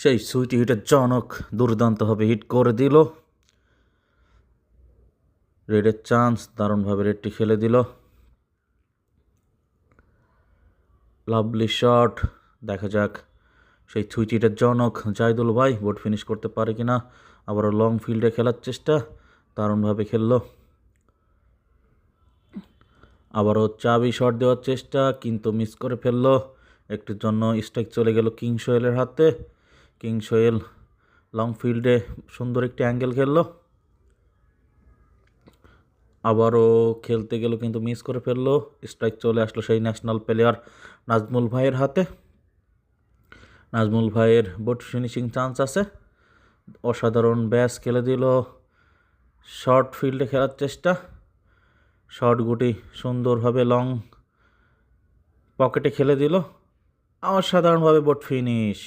সেই সুইটি হিটের জনক দুর্দান্তভাবে হিট করে দিল। রেডের চান্স দারুণভাবে রেডটি খেলে দিল। লাভলি শট, দেখা যাক সেই থুইটিটার জনক জায়দুল ভাই বোট ফিনিশ করতে পারে কি না আবারও লং ফিল্ডে খেলার চেষ্টা দারুণভাবে খেললো। আবারও চাবি শট দেওয়ার চেষ্টা, কিন্তু মিস করে ফেলল। একটির জন্য স্ট্রাইক চলে গেল কিং সোয়েলের হাতে। কিং সোয়েল লং ফিল্ডে সুন্দর একটি অ্যাঙ্গেল খেললো। আবারও খেলতে গেল কিন্তু মিস করে ফেলল। স্ট্রাইক চলে আসলো সেই ন্যাশনাল প্লেয়ার নাজমুল ভাইয়ের হাতে। নাজমুল ভাইয়ের বোট ফিনিশিং চান্স আছে। অসাধারণ ব্যাস খেলে দিল। শর্ট ফিল্ডে খেলার চেষ্টা। শর্ট গুটি সুন্দরভাবে লং পকেটে খেলে দিল। অসাধারণভাবে বোট ফিনিশ।